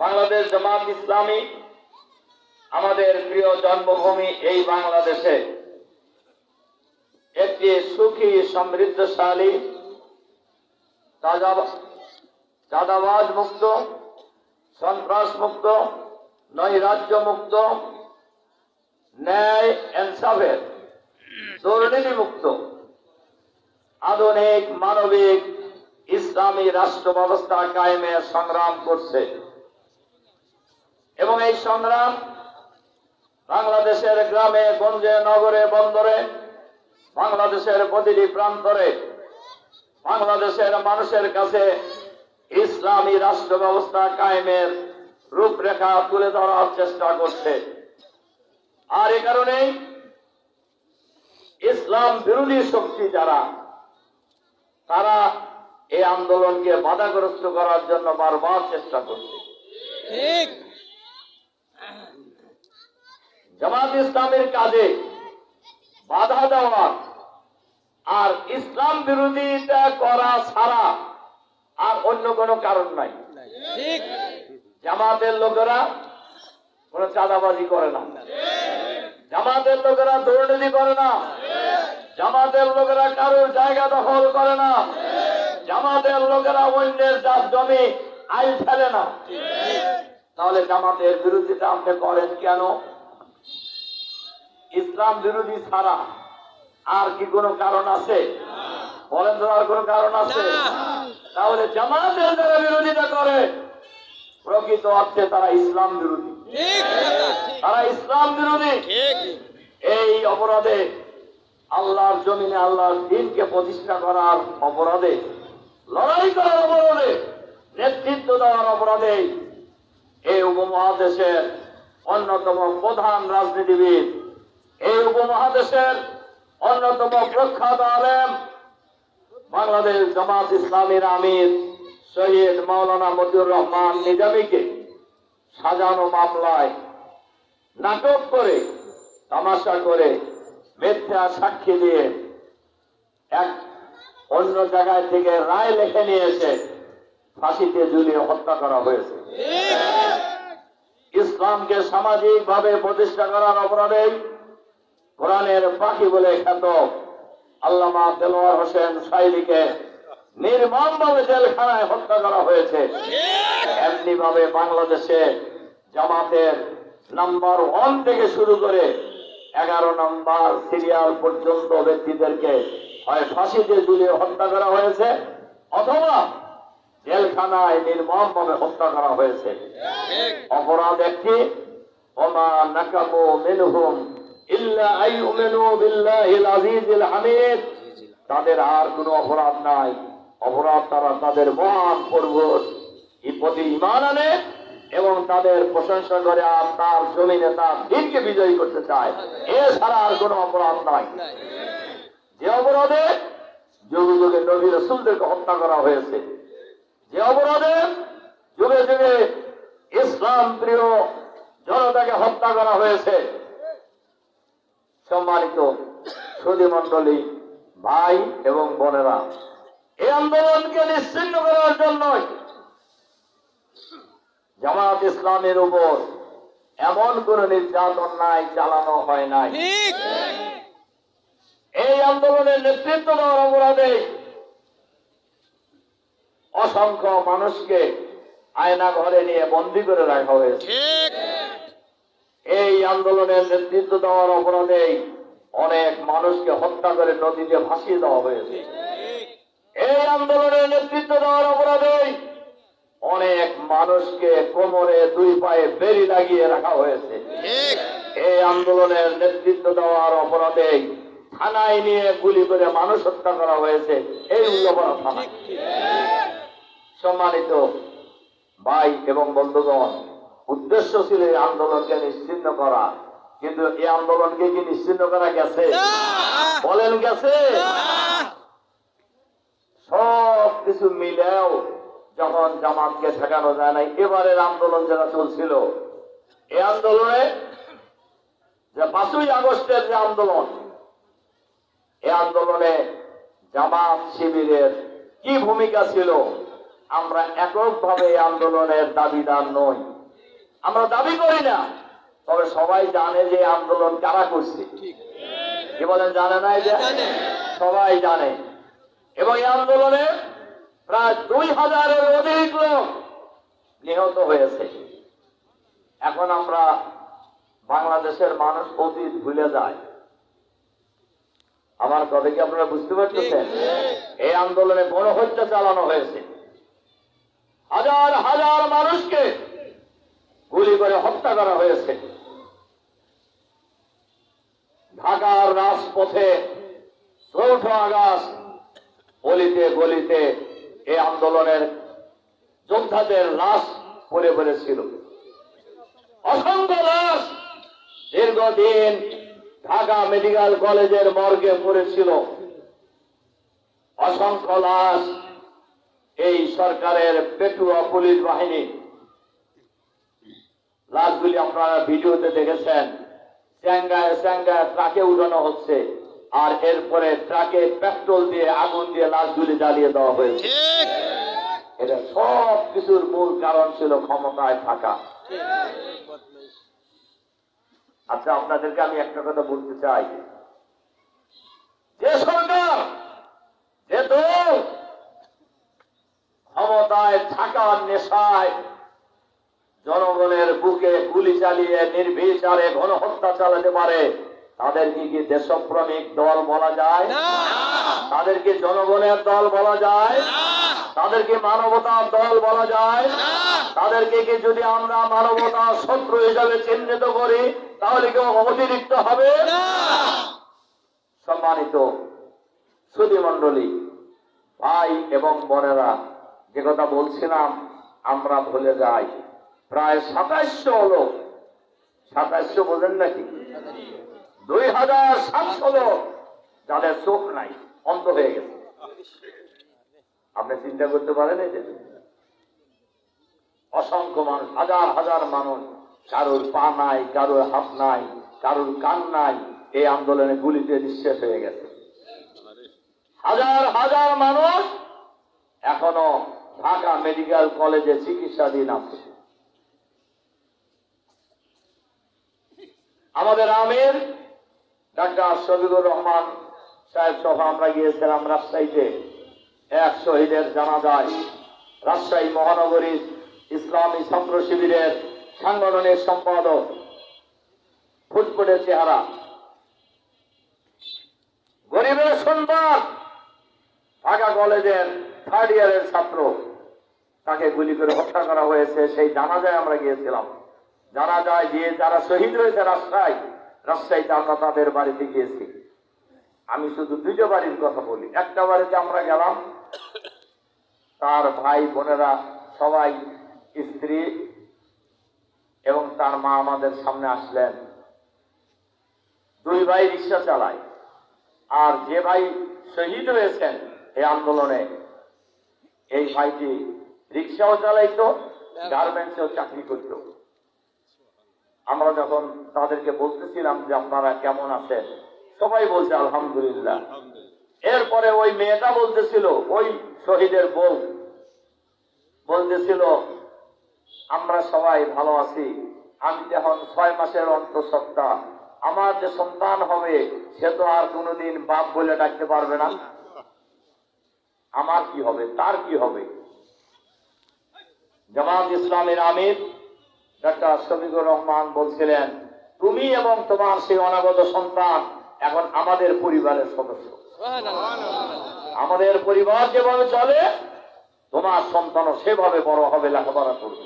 বাংলাদেশ জামাত ইসলামী, আমাদের প্রিয় জন্মভূমি এই বাংলাদেশে। একটি সুখী, সমৃদ্ধশালী চাঁদা- চাঁদাবাজ মুক্ত সন্ত্রাস মুক্ত নৈরাজ্য মুক্ত ন্যায় ইনসাফের দুর্নীতি মুক্ত আধুনিক মানবিক ইসলামী রাষ্ট্র ব্যবস্থা কায়েমে সংগ্রাম করছে। এবং এই সংগ্রাম বাংলাদেশের গ্রামে, গঞ্জে, নগরে, বন্দরে, বাংলাদেশের প্রতিটি প্রান্তরে, বাংলাদেশের মানুষের কাছে ইসলামী রাষ্ট্র ব্যবস্থা কায়েমের রূপরেখা তুলে ধরার চেষ্টা করছে। আর এ কারণেই ইসলাম বিরোধী শক্তি যারা, তারা এই আন্দোলনকে বাধাগ্রস্ত করার জন্য বারবার চেষ্টা করছে। ঠিক। জামাত ইসলামের কাজে বাধা দেওয়া আর ইসলাম বিরোধিতা করা ছাড়া আর অন্য কোনো কারণ নাই। ঠিক। জামাতের লোকেরা কোনো চাঁদাবাজি করে না। জামাতের লোকেরা দুর্নীতি করে না। জামাতের লোকেরা কারোর জায়গা দখল করে না। জামাতের লোকেরা অন্যের জাত জমি আইন ফেলে না। তাহলে জামাতের বিরোধিতা আপনি করেন কেন? ইসলাম বিরোধী ছাড়া আর কি কোনো কারণ আছে? বলেন তো আর কোনো কারণ আছে। তাহলে জামাতের যারা বিরোধিতা করে প্রকৃত অর্থে তারা ইসলাম বিরোধী। তারা ইসলাম বিরোধী। এই অপরাধে আল্লাহর জমিনে আল্লাহর দিনকে প্রতিষ্ঠা করার অপরাধে লড়াই করার অপরাধে নেতৃত্ব দেওয়ার অপরাধে এই উপমহাদেশের অন্যতম প্রধান রাজনীতিবিদ এই উপমহাদেশের অন্যতম প্রখ্যাত আলেম বাংলাদেশ জামাত ইসলামীর আমির শহীদ মাওলানা মতিউর রহমান নিজামীকে সাজানো মামলায় নাটক করে তামাশা করে মিথ্যা সাক্ষী দিয়ে এক অন্য জায়গায় থেকে রায় লেখে নিয়েছে ফাঁসিতে ঝুলিয়ে হত্যা করা হয়েছে। ইসলামকে সামাজিকভাবে প্রতিষ্ঠা করার অপরাধে কোরআনের পাখি বলে খ্যাত আল্লামা দেলোয়ার হোসেন সাইদিকে নির্মম ভাবে জেলখানায় হত্যা করা হয়েছে। এমনি ভাবে বাংলাদেশে জামাতের নাম্বার ওয়ান থেকে শুরু করে এগারো নাম্বার সিরিয়াল পর্যন্ত ব্যক্তিদেরকে হয় ফাঁসিতে ঝুলিয়ে হত্যা করা হয়েছে, অথবা জেলখানায় নির্মম ভাবে হত্যা করা হয়েছে। অপরাধ একটি, ওমা নাকামু মিনহুম তাদের আর কোনো অপরাধ নাই। অপরাধ তারা তাদের মহান এই প্রতি ইমান আনে এবং তাদের প্রশংসা করে আর তার জমিনে তার দিনকে বিজয়ী করতে চায়। এছাড়া আর কোনো অপরাধ নাই। যে অপরাধে যুগে যুগে নবী রসুলদেরকে হত্যা করা হয়েছে। যে অপরাধে যুগে যুগে ইসলাম প্রিয় জনতাকে হত্যা করা হয়েছে সম্মানিত সুদী মন্ডলী ভাই এবং বোনেরা এই আন্দোলনকে নিশ্চিন্ন করার জন্য জামাত ইসলামের উপর এমন কোন নির্যাতন নাই চালানো হয় নাই। এই আন্দোলনের নেতৃত্ব দেওয়ার অপরাধে অসংখ্য মানুষকে আয়না ঘরে নিয়ে বন্দি করে রাখা হয়েছে। এই আন্দোলনের নেতৃত্ব দেওয়ার অপরাধে অনেক মানুষকে হত্যা করে নদীতে ভাসিয়ে দেওয়া হয়েছে। এই আন্দোলনের নেতৃত্ব দেওয়ার অপরাধে অনেক মানুষকে কোমরে দুই পায়ে বেরি লাগিয়ে রাখা হয়েছে। এই আন্দোলনের নেতৃত্ব দেওয়ার অপরাধে থানায় নিয়ে গুলি করে মানুষ হত্যা করা হয়েছে। এই উল্লপনা থানায় সম্মানিত ভাই এবং বন্ধুগণ, উদ্দেশ্য ছিল এই আন্দোলনকে নিশ্চিন্ন করা। কিন্তু এই আন্দোলনকে কি নিশ্চিন্ন করা গেছে? বলেন গেছে? সব কিছু মিলেও যখন জামাতকে ঠেকানো যায় নাই এবারের আন্দোলন যারা চলছিল। এই আন্দোলনে যে পাঁচই আগস্টের যে আন্দোলন এই আন্দোলনে জামাত শিবিরের কি ভূমিকা ছিল আমরা এককভাবে এই আন্দোলনের দাবিদার নই। আমরা দাবি করি না। তবে সবাই জানে যে আন্দোলন কারা করছে। কি বলেন জানে না যে? সবাই জানে। এবং এই আন্দোলনে প্রায় দুই হাজারের অধিক লোক নিহত হয়েছে। এখন আমরা বাংলাদেশের মানুষ অতীত ভুলে যায়। আমার কথা কি আপনারা বুঝতে পারতেছেন? এই আন্দোলনে গণহত্যা চালানো হয়েছে। হাজার হাজার মানুষকে গুলি করে হত্যা করা হয়েছে। রাজপথে চৌঠ আগস্ট গলিতে গলিতে এই আন্দোলনের যোদ্ধাদের লাশ পড়ে পড়েছিল অসংখ্য লাশ দীর্ঘদিন ঢাকা মেডিকেল কলেজের মর্গে পড়েছিল। অসংখ্য লাশ এই সরকারের পেটুয়া পুলিশ বাহিনী। লাশগুলি আপনারা ভিডিওতে দেখেছেন। স্যাঙ্গায় স্যাঙ্গায় ট্রাকে উঠানো হচ্ছে। আর এরপরে ট্রাকে পেট্রোল দিয়ে আগুন দিয়ে লাশগুলি জ্বালিয়ে দেওয়া হয়েছে। এটা সব কিছুর মূল কারণ ছিল ক্ষমতায় থাকা। আচ্ছা আপনাদেরকে আমি একটা কথা বলতে চাই। যে সরকার যে দল ক্ষমতায় থাকার নেশায় জনগণের বুকে গুলি চালিয়ে নির্বিচারে গণহত্যা চালাতে পারে। তাদেরকে কি দেশপ্রেমিক দল বলা যায়? তাদেরকে জনগণের দল বলা যায়? তাদেরকে মানবতার দল বলা যায়? তাদেরকে কি যদি আমরা মানবতার শত্রু হিসাবে চিহ্নিত করি তাহলে কেউ অতিরিক্ত হবে? সম্মানিত সুধী মন্ডলী ভাই এবং বোনেরা যে কথা বলছিলাম আমরা ভুলে যাই। প্রায় সাতাইশশো লোক। সাতাইশশো বোঝেন নাকি? দুই হাজার সাতশো লোক। যাদের চোখ নাই, অন্ধ হয়ে গেছে। আপনি চিন্তা করতে পারেন এই অসংখ্য মানুষ, হাজার হাজার মানুষ, কারোর পা নাই, কারোর হাত নাই, কারোর কান নাই, এই আন্দোলনে গুলিতে নিঃশেষ হয়ে গেছে। হাজার হাজার মানুষ এখনও ঢাকা মেডিকেল কলেজে চিকিৎসাধীন আছে। আমাদের আমির, ডাক্তার শফিকুর রহমান সাহেব সহ আমরা গিয়েছিলাম রাজশাহীতে এক শহীদের জানা যায় রাজশাহী মহানগরীর ইসলামী ছাত্র শিবিরের সাংগঠনিক সম্পাদক। ফুটফুটে চেহারা। গরিবের সন্তান ঢাকা কলেজের থার্ড ইয়ারের ছাত্র। তাকে গুলি করে হত্যা করা হয়েছে, সেই জানাজায় আমরা গিয়েছিলাম। জানা যায় যে যারা শহীদ হয়েছে রাজশাহী রাজশাহীতে আমরা তাদের বাড়িতে গিয়েছি। আমি শুধু দুটো বাড়ির কথা বলি। একটা বাড়িতে আমরা গেলাম, তার ভাই বোনেরা সবাই স্ত্রী এবং তার মা আমাদের সামনে আসলেন। দুই ভাই রিক্সা চালায়। আর যে ভাই শহীদ হয়েছেন এই আন্দোলনে, এই ভাইটি রিক্সাও চালাইতো, গার্মেন্টসেও চাকরি করতো। আমরা যখন তাদেরকে বলতেছিলাম যে আপনারা কেমন আছেন সবাই বলছে আলহামদুলিল্লাহ। এরপরে ওই মেয়েটা বলতেছিল ওই শহীদের বউ বলতেছিল আমরা সবাই ভালো আছি আমি যখন ছয় মাসের অন্তঃসত্ত্বা। আমার যে সন্তান হবে সে তো আর কোনোদিন বাপ বলে ডাকতে পারবে না। আমার কি হবে তার কি হবে? জামাত ইসলামের আমির ডাক্তার শফিকুর রহমান বলছিলেন, তুমি এবং তোমার সেই অনাগত সন্তান এখন আমাদের পরিবারের সদস্য। আমাদের পরিবার যেভাবে চলে, তোমার সন্তানও সেভাবে বড় হবে, লেখাপড়া করবে।